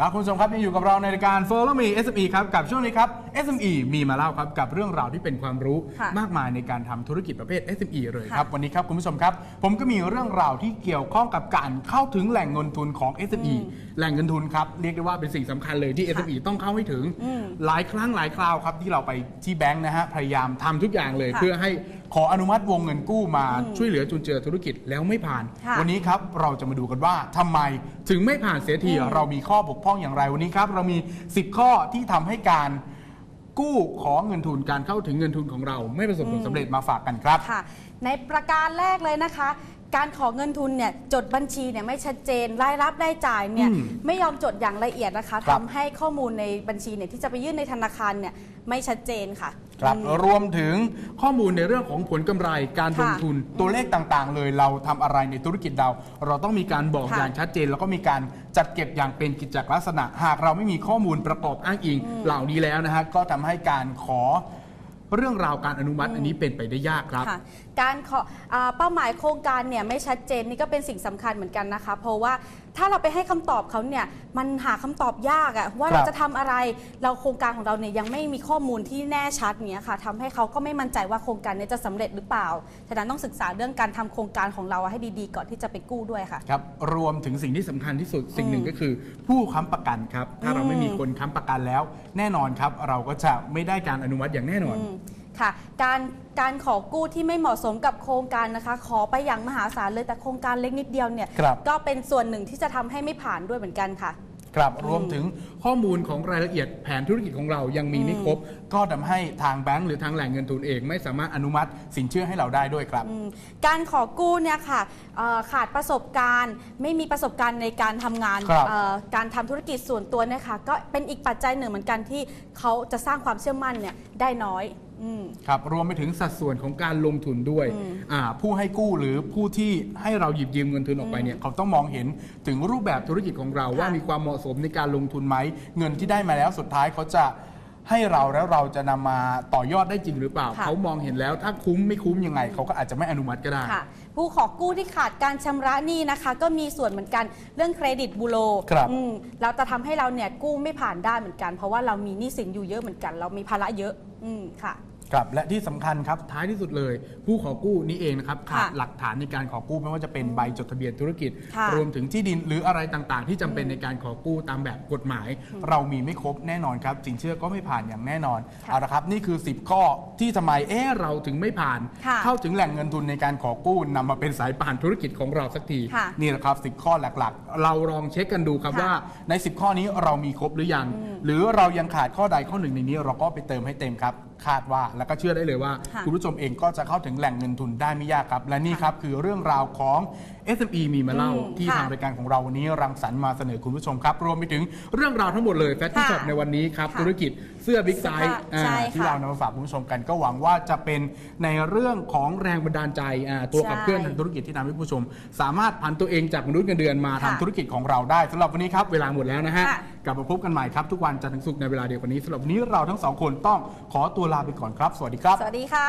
ครับคุณผู้ชมครับยังอยู่กับเราในรายการ Follow Me SME ครับกับช่วงนี้ครับ SME มีมาเล่าครับกับเรื่องราวที่เป็นความรู้ค่ะมากมายในการทำธุรกิจประเภท SME เลยคค่ะรับ วันนี้ครับคุณผู้ชมครับ ผมก็มีเรื่องราวที่เกี่ยวข้องกับการเข้าถึงแหล่งเงินทุนของ SME แหล่งเงินทุนครับเรียกได้ว่าเป็นสิ่งสำคัญเลยที่ SME ต้องเข้าให้ถึง อืม หลายครั้งหลายคราวครับที่เราไปที่แบงค์นะฮะพยายามทำทุกอย่างเลย ค่ะเพื่อให้ขออนุมัติวงเงินกู้มาช่วยเหลือจุนเจือธุรกิจแล้วไม่ผ่านค่ะวันนี้ครับเราจะมาดูกันว่าทำไมถึงไม่ผ่านเสียทีอืมเรามีข้อบกพร่องอย่างไรวันนี้ครับเรามี 10 ข้อที่ทำให้การกู้ขอเงินทุนการเข้าถึงเงินทุนของเรา ไม่ประสบผลสำเร็จมาฝากกันครับค่ะในประการแรกเลยนะคะ การขอเงินทุนเนี่ยจดบัญชีเนี่ยไม่ชัดเจนรายรับรายจ่ายเนี่ยอืมไม่ยอมจดอย่างละเอียดนะคะครัทำบให้ข้อมูลในบัญชีเนี่ยที่จะไปยื่นในธนาคารเนี่ยไม่ชัดเจนค่ะ ครับอืมรวมถึงข้อมูลในเรื่องของผลกำไรการลงค่ะทุนตัวเลขต่างๆ เลยเราทำอะไรในธุรกิจเรา เราต้องมีการบอกค่ะ อย่างชัดเจน แล้วก็มีการจัดเก็บอย่างเป็นกิจจลักษณะ หากเราไม่มีข้อมูลประกอบอ้างอิง เหล่านี้แล้วนะฮะก็ทำให้การขอเรื่องราวการอนุมัติอันนี้เป็นไปได้ยากครับ ค่ะ การขออาเป้าหมายโครงการเนี่ยไม่ชัดเจนนี่ก็เป็นสิ่งสำคัญเหมือนกันนะคะ เพราะว่าถ้าเราไปให้คำตอบเขาเนี่ยมันหาคำตอบยากอะว่าครับเราจะทำอะไรเราโครงการของเราเนี่ยยังไม่มีข้อมูลที่แน่ชัดเนี้ยค่ะทำให้เขาก็ไม่มั่นใจว่าโครงการเนี้จะสำเร็จหรือเปล่าฉะนั้นต้องศึกษาเรื่องการทำโครงการของเราให้ดีๆ ก่อนที่จะไปกู้ด้วยค่ะ ครับรวมถึงสิ่งที่สำคัญที่สุดสิ่งหนึ่งอืมก็คือ ผู้ค้ำประกันครับ ถ้าเราไม่มีคนค้ำประกันแล้ว แน่นอนครับ เราก็จะไม่ได้การอนุมัติอย่างแน่นอน อืม ค่ะ การการขอกู้ที่ไม่เหมาะสมกับโครงการนะคะ ขอไปอย่างมหาศาลเลยแต่โครงการเล็กนิดเดียวเนี่ยครับ ก็เป็นส่วนหนึ่งที่จะทำให้ไม่ผ่านด้วยเหมือนกันค่ะ ครับรวมถึงข้อมูลของรายละเอียดแผนธุรกิจของเรายังมีไม่ครบ ก็ทำให้ทางแบงก์หรือทางแหล่งเงินทุนเอง ไม่สามารถอนุมัติสินเชื่อให้เราได้ด้วยครับ อืมการขอกู้เนี่ยค่ะเอ่อขาดประสบการณ์ ไม่มีประสบการณ์ในการทำงานครับ เอ่อการทำธุรกิจส่วนตัวเนี่ยค่ะก็เป็นอีกปัจจัยหนึ่งเหมือนกันที่เขาจะสร้างความเชื่อมั่นเนี่ยได้น้อย อืม ครับรวมไปถึงสัดส่วนของการลงทุนด้วยอืมอ่าผู้ให้กู้หรือผู้ที่ให้เราหยิบยืมเงินทุนออกไปเนี่ยเขาต้องมองเห็นถึงรูปแบบธุรกิจของเราค่ะว่ามีความเหมาะสมในการลงทุนไหมเงินที่ได้มาแล้วสุดท้ายเขาจะให้เราแล้วเราจะนำมาต่อยอดได้จริงหรือเปล่า ค่ะ เขามองเห็นแล้วถ้าคุ้มไม่คุ้มยังไง เขาก็อาจจะไม่อนุมัติก็ได้ ค่ะ ผู้ขอกู้ที่ขาดการชำระหนี้นะคะ ก็มีส่วนเหมือนกันเรื่องเครดิตบูโรครับอืมเราจะทำให้เราเนี่ยกู้ไม่ผ่านได้เหมือนกัน เพราะว่าเรามีหนี้สินอยู่เยอะเหมือนกัน เรามีภาระเยอะ อืมค่ะ ครับและที่สำคัญครับท้ายที่สุดเลย ผู้ขอกู้นี้เองนะครับขาดค่ะหลักฐานในการขอกู้ไม่ว่าจะเป็นใบจดทะเบียนธุรกิจ ค่ะรวมถึงที่ดินหรืออะไรต่างๆ ที่จำเป็นในการขอกู้ตามแบบกฎหมาย เรามีไม่ครบแน่นอนครับสินเชื่อก็ไม่ผ่านอย่างแน่นอนค่ะเอาละครับนี่คือ 10 ข้อที่ทำไมเอ๊ะเราถึงไม่ผ่าน ค่ะเข้าถึงแหล่งเงินทุนในการขอกู้นำมาเป็นสายป่านธุรกิจของเราสักทีค่ะนี่แหละครับ10 ข้อหลักๆ เราลองเช็คกันดูครับค่ะ ว่า ใน 10 ข้อนี้เรามีครบหรือยัง หรือเรายังขาดข้อใดข้อหนึ่งในนี้เราก็ไปเติมให้เต็มครับคาดว่าแล้วก็เชื่อได้เลยว่า ค่ะ คุณผู้ชมเองก็จะเข้าถึงแหล่งเงินทุนได้ไม่ยากครับ และนี่ครับคือเรื่องราวของ SME มีมาเล่าอืมที่ค่ะทางรายการของเราวันนี้รังสรรค์มาเสนอคุณผู้ชมครับ รวมไปถึงเรื่องราวทั้งหมดเลยแฟชั่นค่ะช็อปในวันนี้ครับค่ะธุรกิจเสื้อบิ๊กไซส์เสื้อผ้าใช่ค่ะที่เรานำมาฝากคุณผู้ชมกัน ก็หวังว่าจะเป็นในเรื่องของแรงบันดาลใจอ่าตัวขับเคลื่อนใช่ทางธุรกิจที่ทำให้ผู้ชม สามารถผันตัวเองจากมนุษย์เงินเดือนมาค่ะทำธุรกิจของเราได้สำหรับวันนี้ครับเวลาหมดแล้วนะฮะ ค่ะ กลับมาพบกันใหม่ครับ ทุกวันจันทร์ถึงศุกร์ในเวลาเดียวกันนี้สำหรับวันนี้เราทั้งสองคนต้องขอตัวลาไปก่อนครับ สวัสดีครับ สวัสดีค่ะ